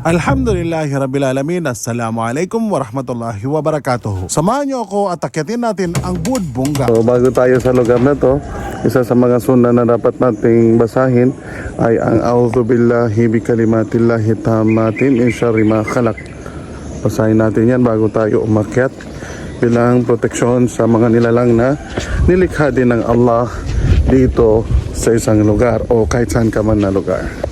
Alhamdulillahi Rabbil Alamin. Assalamualaikum warahmatullahi wabarakatuh. Samahan niyo ako at akyatin natin ang Budbongga. So bago tayo sa lugar na to, isa sa mga sunan na dapat nating basahin ay ang A'udhu Billahi bi kalimatillahi tamatin min syarri ma khalaq. Basahin natin yan bago tayo umakyat bilang proteksyon sa mga nilalang na nilikha din ng Allah dito sa isang lugar o kahit saan ka man na lugar.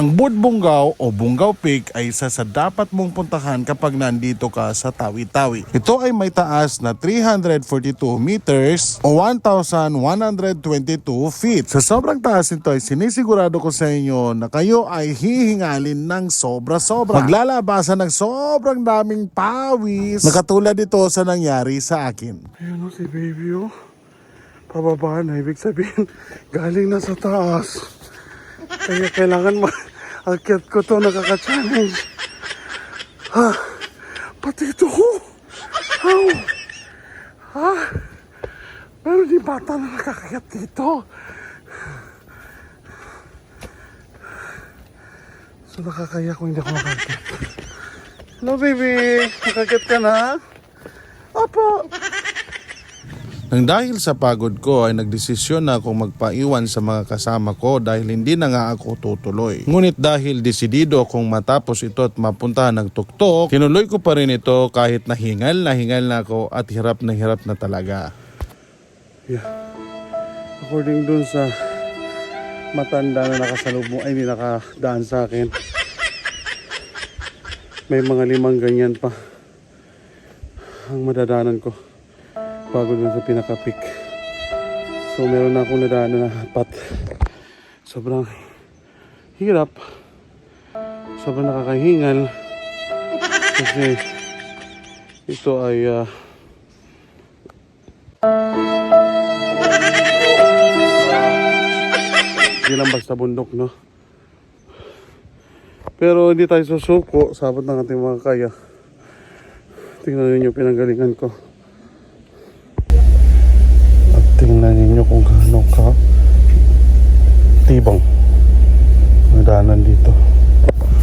Ang Budbonggao o Bungaw Peak ay isa sa dapat mong puntahan kapag nandito ka sa Tawi-Tawi. Ito ay may taas na 342 meters o 1,122 feet. Sa sobrang taas nito ay sinisigurado ko sa inyo na kayo ay hihingalin ng sobra-sobra. Maglalabasan ng sobrang daming pawis na katulad ito sa nangyari sa akin. Ayun o si baby oh. Pababa na, ibig sabihin, galing na sa taas. Kaya kailangan ma-akyat ko to, nakaka-challenge. Ha? Pati ito ko. How? Ha? Pero di bata na nakakakyat dito. So nakakaya kung hindi ako makakyat. Hello baby, nakakyat ka na? Opo. Nang dahil sa pagod ko ay nagdesisyon na akong magpaiwan sa mga kasama ko dahil hindi na nga ako tutuloy. Ngunit dahil desidido akong matapos ito at mapuntahan ng tuktok, tinuloy ko pa rin ito kahit nahingal na hingal na ako at hirap na hirap na talaga. Yeah. According dun sa matanda na nakasalubong, ay hindi nakadaan sa akin. May mga limang ganyan pa ang madadaanan ko bago dun sa pinaka-peak. So meron na akong nadaanan na apat. Sobrang hirap. Sobrang nakakahingal. Kasi ito ay ah, Hindi lang basta bundok, no? Pero hindi tayo susuko sa abot ng ating mga kaya. Tingnan ninyo pinanggalingan ko. Tingnan ninyo kung gaano ka tibang nadanan dito.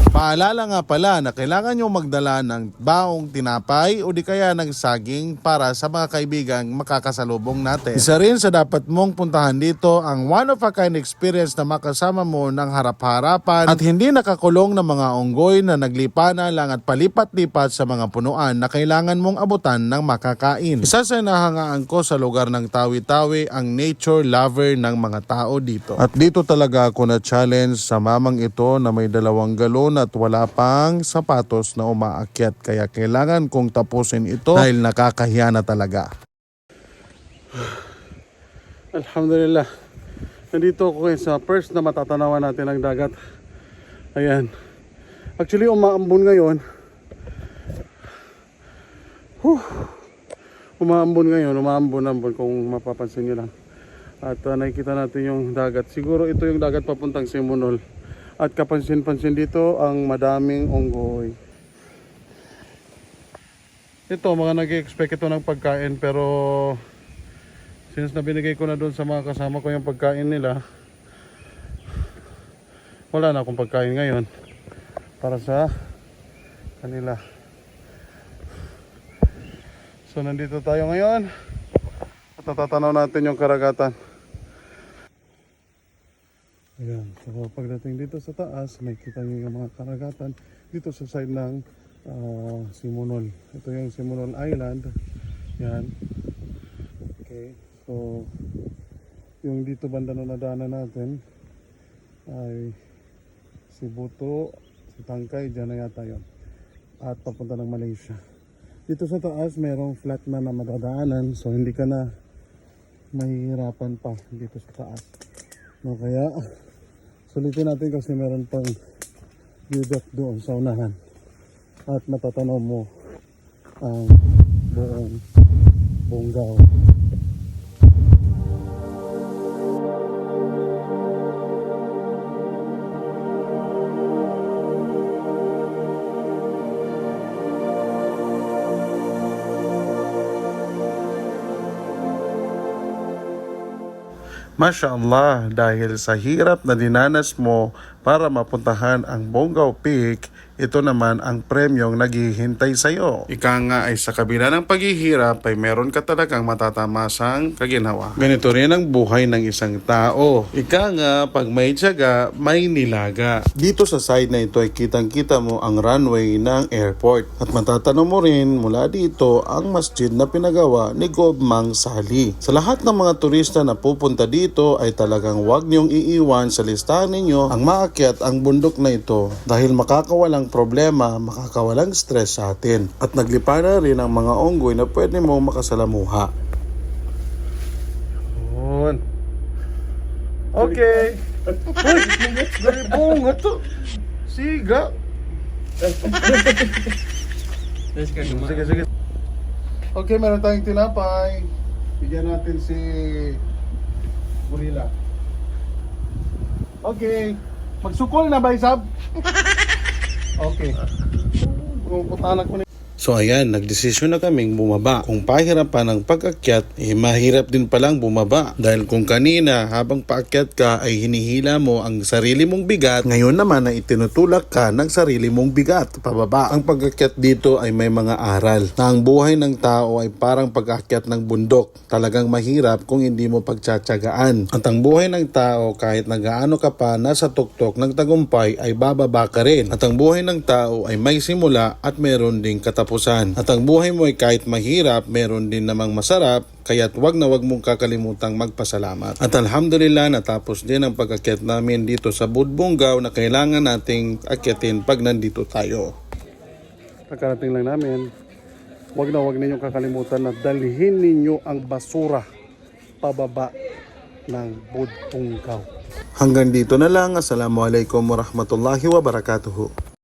Paalala nga pala na kailangan nyo magdala ng baong tinapay o di kaya ng saging para sa mga kaibigang makakasalubong natin. Isa rin sa dapat mong puntahan dito ang one of a kind experience na makasama mo ng harap-harapan at hindi nakakulong na mga unggoy na naglipana lang at palipat-lipat sa mga punuan na kailangan mong abutan ng makakain. Isa sa nahangaan ko sa lugar ng Tawi-Tawi ang nature lover ng mga tao dito. At dito talaga ako na challenge sa mamang ito na may dalawang galon at wala pang sapatos na umaakyat kaya kailangan kong tapusin ito dahil nakakahiya na talaga. Alhamdulillah. Nandito ako ngayon sa first na matatanawan natin ang dagat. Ayan. Actually, umaambon ngayon. Huh. Umaambon ngayon, umaambon-ambon kung mapapansin nyo lang. At uh, nakikita natin yung dagat. Siguro ito yung dagat papuntang Simonol. At kapansin-pansin dito ang madaming unggoy. Ito, mga nag-expect ito ng pagkain pero since na binigay ko na doon sa mga kasama ko yung pagkain nila, wala na akong pagkain ngayon para sa kanila. So nandito tayo ngayon at natatanaw natin yung karagatan. Ayan, so pagdating dito sa taas, may kita nyo yung mga karagatan dito sa side ng ah, Simonol. Ito yung Simonol Island. Yan. Okay, so yung dito banda na nadaanan natin ay si Buto, si Tangkay, dyan na yata yun. At papunta ng Malaysia. Dito sa taas, mayroong flat na na madadaanan. So, hindi ka na mahihirapan pa dito sa taas. No, kaya, sulitin natin kasi meron pang deck doon sa unahan. At matatanaw mo ang buong Bungaw. Masya Allah, dahil sa hirap na dinanas mo para mapuntahan ang Bonggao Peak, ito naman ang premyong naghihintay sa iyo. Ika nga ay sa kabila ng paghihirap ay meron ka talagang matatamasang kaginawa. Ganito rin ang buhay ng isang tao. Ika nga, pag may tiyaga, may nilaga. Dito sa side na ito ay kitang-kita mo ang runway ng airport. At matatanong mo rin mula dito ang masjid na pinagawa ni Gob Mang Sali. Sa lahat ng mga turista na pupunta dito ay talagang huwag niyong iiwan sa listahan ninyo ang maakyat ang bundok na ito dahil makakawalang problema, makakawalang stress sa atin. At naglipa na rin ang mga onggoy na pwede mo makasalamuha. Yun. Okay. Uy, dari bunga to. Siga. Sige, sige. Okay, meron tayong tinapay. Bigyan natin si Gorilla. Okay. Magsukol na ba, Isab? Okay. Putanak ko na. So ayan, nagdesisyon na kaming bumaba. Kung pahirapan ng pag-akyat, eh mahirap din palang bumaba. Dahil kung kanina habang paakyat ka ay hinihila mo ang sarili mong bigat, ngayon naman ay itinutulak ka ng sarili mong bigat pababa. Ang pag-akyat dito ay may mga aral na ang buhay ng tao ay parang pag-akyat ng bundok. Talagang mahirap kung hindi mo pagtsatsagaan. At ang buhay ng tao kahit nagaano ka pa nasa tuktok ng tagumpay ay bababa ka rin. At ang buhay ng tao ay may simula at meron ding katapusan. At ang buhay mo ay kahit mahirap, meron din namang masarap, kaya't wag na wag mong kakalimutang magpasalamat. At alhamdulillah, natapos din ang pag-akyat namin dito sa Budbonggaw na kailangan nating akyatin pag nandito tayo. Kakarating lang namin. Huwag na huwag ninyong kakalimutan na dalhin ninyo ang basura pababa ng Budpunggaw. Hanggang dito na lang. Assalamualaikum warahmatullahi wabarakatuh.